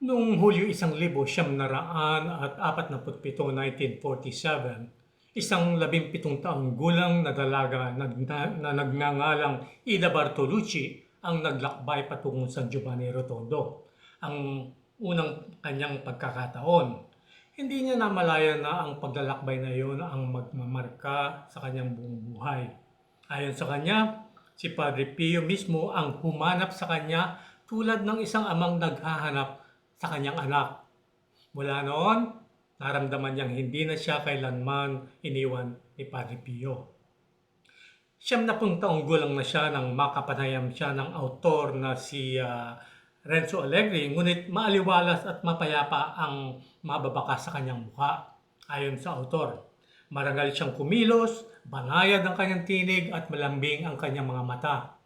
Noong Hulyo 1947, at 47, 1947, isang labimpitong taong gulang na dalaga na, na, na nagngangalang Ida Bartolucci ang naglakbay patungong San Giovanni Rotondo. Ang unang kanyang pagkakataon. Hindi niya namalayan na ang paglalakbay na iyon ang magmamarka sa kanyang buong buhay. Ayon sa kanya, si Padre Pio mismo ang humanap sa kanya tulad ng isang amang naghahanap sa kanyang anak. Mula noon, naramdaman niyang hindi na siya kailanman iniwan ni Padre Pio. Siyam na pung taong gulang na siya nang makapanayam siya ng autor na si ah, Renzo Allegri, ngunit maaliwalas at mapayapa ang mababakas sa kanyang mukha. Ayon sa autor, marangal siyang kumilos, banayad ang kanyang tinig at malambing ang kanyang mga mata.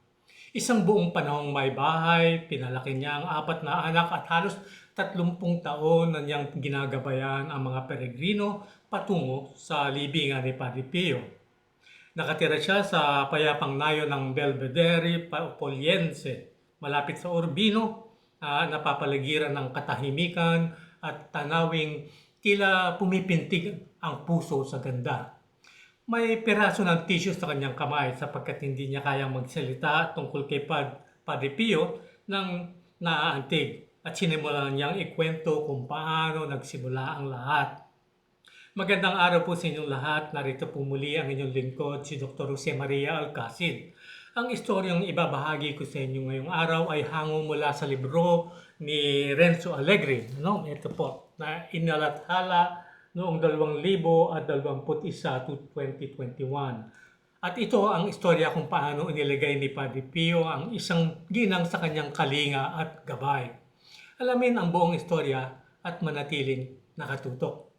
Isang buong panahong may bahay, pinalaki niya ang apat na anak at halos 30 taon na niyang ginagabayan ang mga peregrino patungo sa libingan ni Padre Pio. Nakatira siya sa payapang nayo ng Belvedere Poliense, malapit sa Urbino, na napapaligiran ng katahimikan at tanawing tila pumipintig ang puso sa ganda. May piraso ng tissue sa kanyang kamay sapagkat hindi niya kayang magsalita tungkol kay Pad Padre Pio nang naaantig at sinimulan niyang ikwento kung paano nagsimula ang lahat. Magandang araw po sa inyong lahat. Narito po muli ang inyong lingkod, si Dr. Jose Maria Alcacid. Ang istoryang ibabahagi ko sa inyo ngayong araw ay hango mula sa libro ni Renzo Allegri. No? Ito po, na inalathala noong 2021 to 2021. At ito ang istorya kung paano inilagay ni Padre Pio ang isang ginang sa kanyang kalinga at gabay. Alamin ang buong istorya at manatiling nakatutok.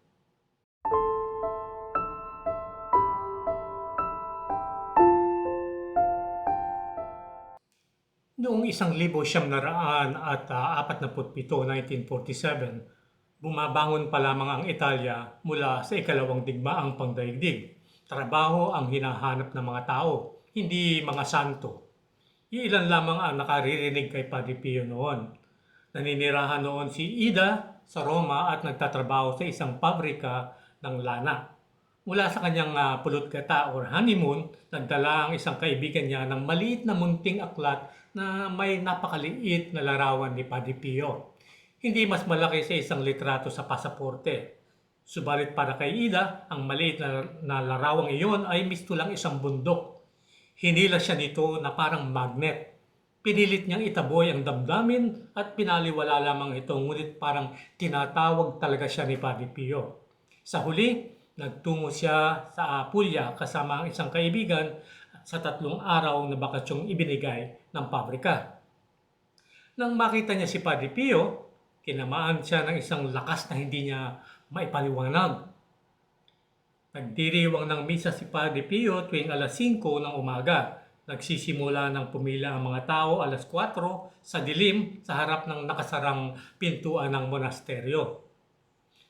Noong isang libo siyam na raan at uh, 47, 1947, bumabangon pa lamang ang Italia mula sa ikalawang digmaang pangdaigdig. Trabaho ang hinahanap ng mga tao, hindi mga santo. Iilan lamang ang nakaririnig kay Padre Pio noon. Naninirahan noon si Ida sa Roma at nagtatrabaho sa isang pabrika ng lana. Mula sa kanyang uh, pulot gata or honeymoon, nagdala ang isang kaibigan niya ng maliit na munting aklat na may napakaliit na larawan ni Padre Pio. Hindi mas malaki sa isang litrato sa pasaporte. Subalit para kay Ida, ang maliit na, na larawang iyon ay misto lang isang bundok. Hinila siya nito na parang magnet. Pinilit niyang itaboy ang damdamin at pinaliwala lamang ito ngunit parang tinatawag talaga siya ni Padre Pio. Sa huli, nagtungo siya sa Apulya kasama ang isang kaibigan sa tatlong araw na bakatsyong ibinigay ng pabrika. Nang makita niya si Padre Pio, kinamaan siya ng isang lakas na hindi niya maipaliwanag. Nagdiriwang ng misa si Padre Pio tuwing alas 5 ng umaga. Nagsisimula ng pumila ang mga tao alas 4 sa dilim sa harap ng nakasarang pintuan ng monasteryo.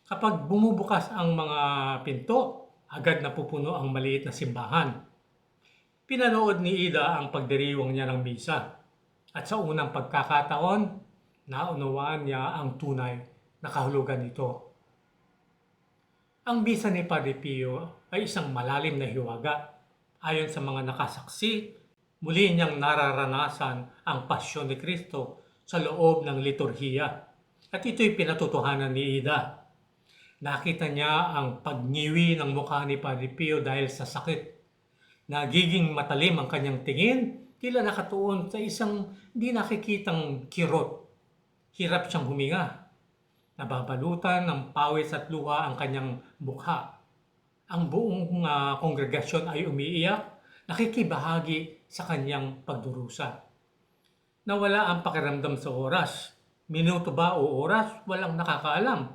Kapag bumubukas ang mga pinto, agad napupuno ang maliit na simbahan. Pinanood ni Ida ang pagdiriwang niya ng misa. At sa unang pagkakataon, naunawaan niya ang tunay na kahulugan nito. Ang misa ni Padre Pio ay isang malalim na hiwaga. Ayon sa mga nakasaksi, muli niyang nararanasan ang pasyon ni Kristo sa loob ng liturhiya. At ito'y pinatutuhanan ni Ida. Nakita niya ang pagngiwi ng mukha ni Padre Pio dahil sa sakit. Nagiging matalim ang kanyang tingin, tila nakatuon sa isang di nakikitang kirot. Hirap siyang huminga. Nababalutan ng pawis at luha ang kanyang mukha. Ang buong uh, kongregasyon ay umiiyak, nakikibahagi sa kanyang pagdurusa. Nawala ang pakiramdam sa oras. Minuto ba o oras, walang nakakaalam.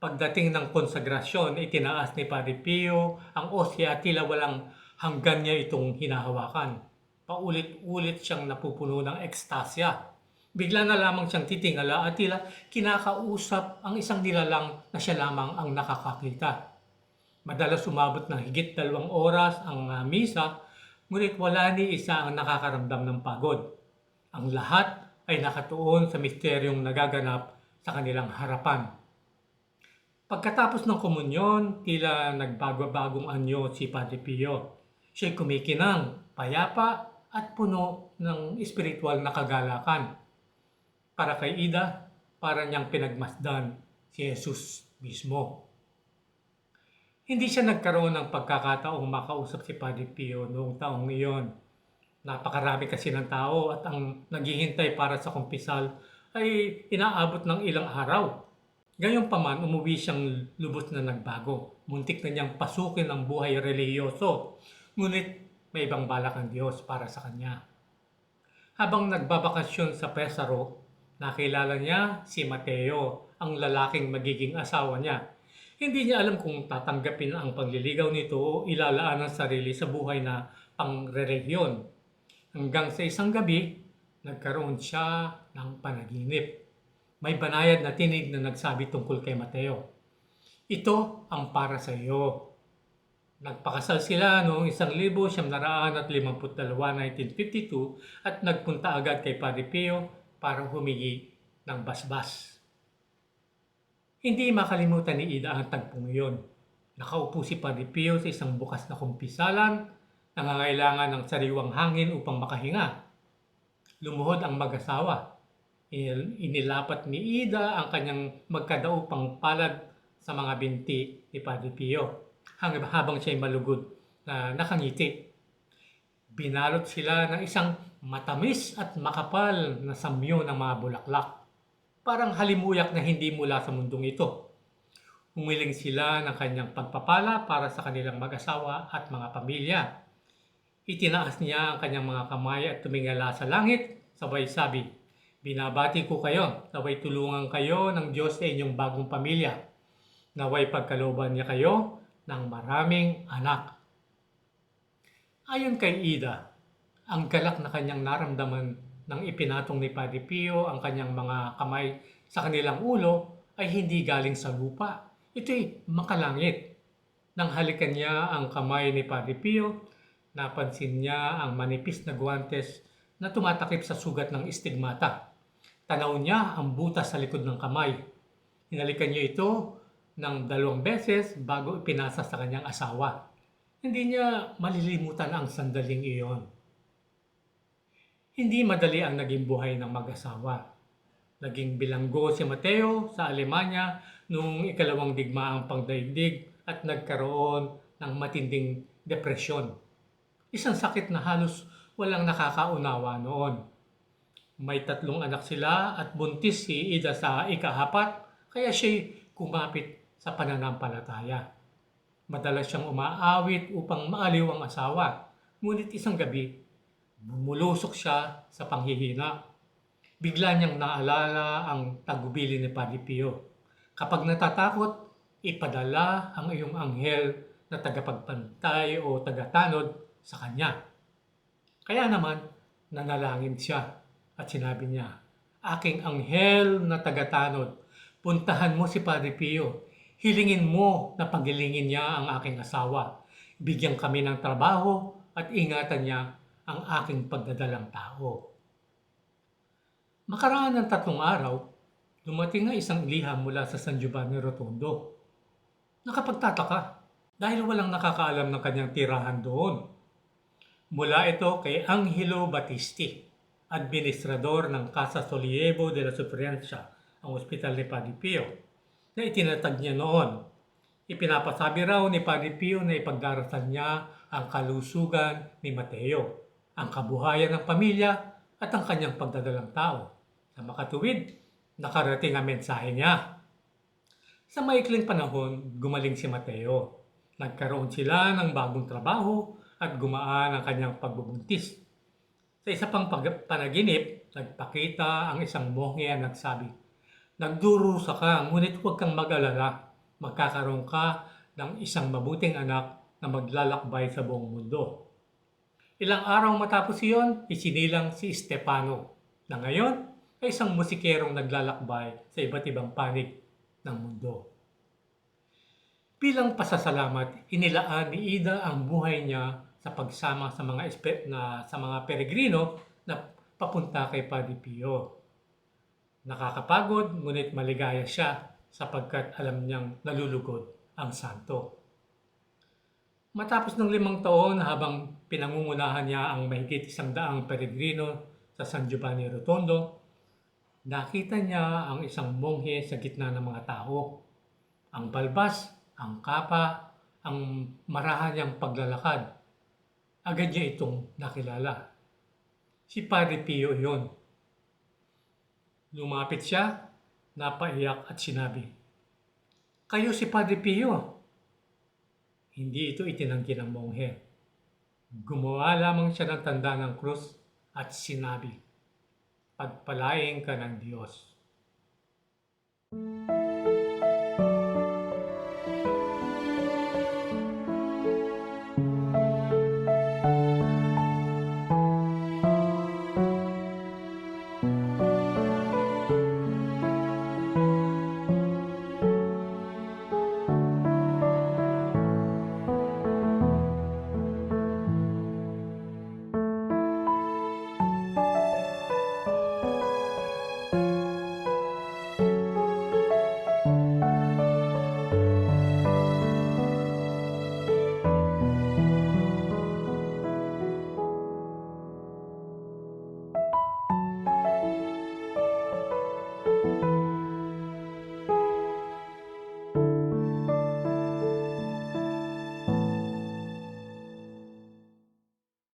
Pagdating ng konsagrasyon, itinaas ni Padre Pio ang osya tila walang hanggan niya itong hinahawakan. Paulit-ulit siyang napupuno ng ekstasya. Bigla na lamang siyang titingala at tila kinakausap ang isang nilalang na siya lamang ang nakakakita. Madalas umabot ng higit dalawang oras ang uh, misa, ngunit wala ni isa ang nakakaramdam ng pagod. Ang lahat ay nakatuon sa misteryong nagaganap sa kanilang harapan. Pagkatapos ng komunyon, tila nagbago-bagong anyo si Padre Pio. Siya'y kumikinang, payapa at puno ng espiritual na kagalakan. Para kay Ida, para niyang pinagmasdan si Jesus mismo. Hindi siya nagkaroon ng pagkakataong makausap si Padre Pio noong taong iyon. Napakarami kasi ng tao at ang naghihintay para sa kumpisal ay inaabot ng ilang araw. Gayunpaman, umuwi siyang lubos na nagbago. Muntik na niyang pasukin ang buhay relihiyoso. Ngunit may ibang balak ang Diyos para sa kanya. Habang nagbabakasyon sa Pesaro, nakilala niya si Mateo, ang lalaking magiging asawa niya. Hindi niya alam kung tatanggapin ang pagliligaw nito o ilalaan ang sarili sa buhay na pangrelihiyon. Hanggang sa isang gabi, nagkaroon siya ng panaginip. May banayad na tinig na nagsabi tungkol kay Mateo. Ito ang para sa iyo. Nagpakasal sila noong 1952, 1952 at nagpunta agad kay Padre Pio para humingi ng basbas. Hindi makalimutan ni Ida ang tagpong iyon. Nakaupo si Padre Pio sa isang bukas na kumpisalan, nangangailangan ng sariwang hangin upang makahinga. Lumuhod ang mag-asawa. In- Inilapat ni Ida ang kanyang magkadaupang palad sa mga binti ni Padre Pio habang siya'y malugod na nakangiti. Binalot sila ng isang matamis at makapal na samyo ng mga bulaklak. Parang halimuyak na hindi mula sa mundong ito. Humiling sila ng kanyang pagpapala para sa kanilang mag-asawa at mga pamilya. Itinaas niya ang kanyang mga kamay at tumingala sa langit, sabay sabi, Binabati ko kayo, naway tulungan kayo ng Diyos sa inyong bagong pamilya. Naway pagkalooban niya kayo ng maraming anak. Ayon kay Ida, ang galak na kanyang naramdaman nang ipinatong ni Padre Pio ang kanyang mga kamay sa kanilang ulo ay hindi galing sa lupa. Ito'y makalangit. Nang halikan niya ang kamay ni Padre Pio, napansin niya ang manipis na guwantes na tumatakip sa sugat ng istigmata. Tanaw niya ang butas sa likod ng kamay. Hinalikan niya ito ng dalawang beses bago ipinasa sa kanyang asawa. Hindi niya malilimutan ang sandaling iyon. Hindi madali ang naging buhay ng mag-asawa. Naging bilanggo si Mateo sa Alemanya noong ikalawang digmaang pangdaigdig at nagkaroon ng matinding depresyon. Isang sakit na halos walang nakakaunawa noon. May tatlong anak sila at buntis si Ida sa ikahapat kaya siya'y kumapit sa pananampalataya. Madalas siyang umaawit upang maaliw ang asawa. Ngunit isang gabi, bumulusok siya sa panghihina. Bigla niyang naalala ang tagubili ni Padre Pio. Kapag natatakot, ipadala ang iyong anghel na tagapagpantay o tagatanod sa kanya. Kaya naman, nanalangin siya at sinabi niya, Aking anghel na tagatanod, puntahan mo si Padre Pio. Hilingin mo na pagilingin niya ang aking asawa. Bigyan kami ng trabaho at ingatan niya ang aking pagdadalang tao. Makaraan ng tatlong araw, dumating na isang liham mula sa San Giovanni Rotondo. Nakapagtataka dahil walang nakakaalam ng kanyang tirahan doon. Mula ito kay Angelo Battisti, administrador ng Casa Solievo de la Sufrencia, ang ospital ni Padre Pio, na itinatag niya noon. Ipinapasabi raw ni Padre Pio na ipagdarasal niya ang kalusugan ni Mateo, ang kabuhayan ng pamilya at ang kanyang pagdadalang tao. Sa makatuwid, nakarating ang mensahe niya. Sa maikling panahon, gumaling si Mateo. Nagkaroon sila ng bagong trabaho at gumaan ang kanyang pagbubuntis. Sa isa pang panaginip, nagpakita ang isang monge at nagsabi, Nagdurusa ka, ngunit huwag kang mag-alala. Magkakaroon ka ng isang mabuting anak na maglalakbay sa buong mundo. Ilang araw matapos iyon, isinilang si Stefano na ngayon ay isang musikerong naglalakbay sa iba't ibang panig ng mundo. Bilang pasasalamat, inilaan ni Ida ang buhay niya sa pagsama sa mga espe- na sa mga peregrino na papunta kay Padre Pio. Nakakapagod, ngunit maligaya siya sapagkat alam niyang nalulugod ang santo. Matapos ng limang taon habang pinangungunahan niya ang mahigit isang daang peregrino sa San Giovanni Rotondo, nakita niya ang isang monghe sa gitna ng mga tao. Ang balbas, ang kapa, ang marahan niyang paglalakad. Agad niya itong nakilala. Si Padre Pio yun. Lumapit siya, napaiyak at sinabi, Kayo si Padre Pio. Hindi ito itinanggi ng monghe. Gumawa lamang siya ng tanda ng krus at sinabi, Pagpalaing ka ng Diyos.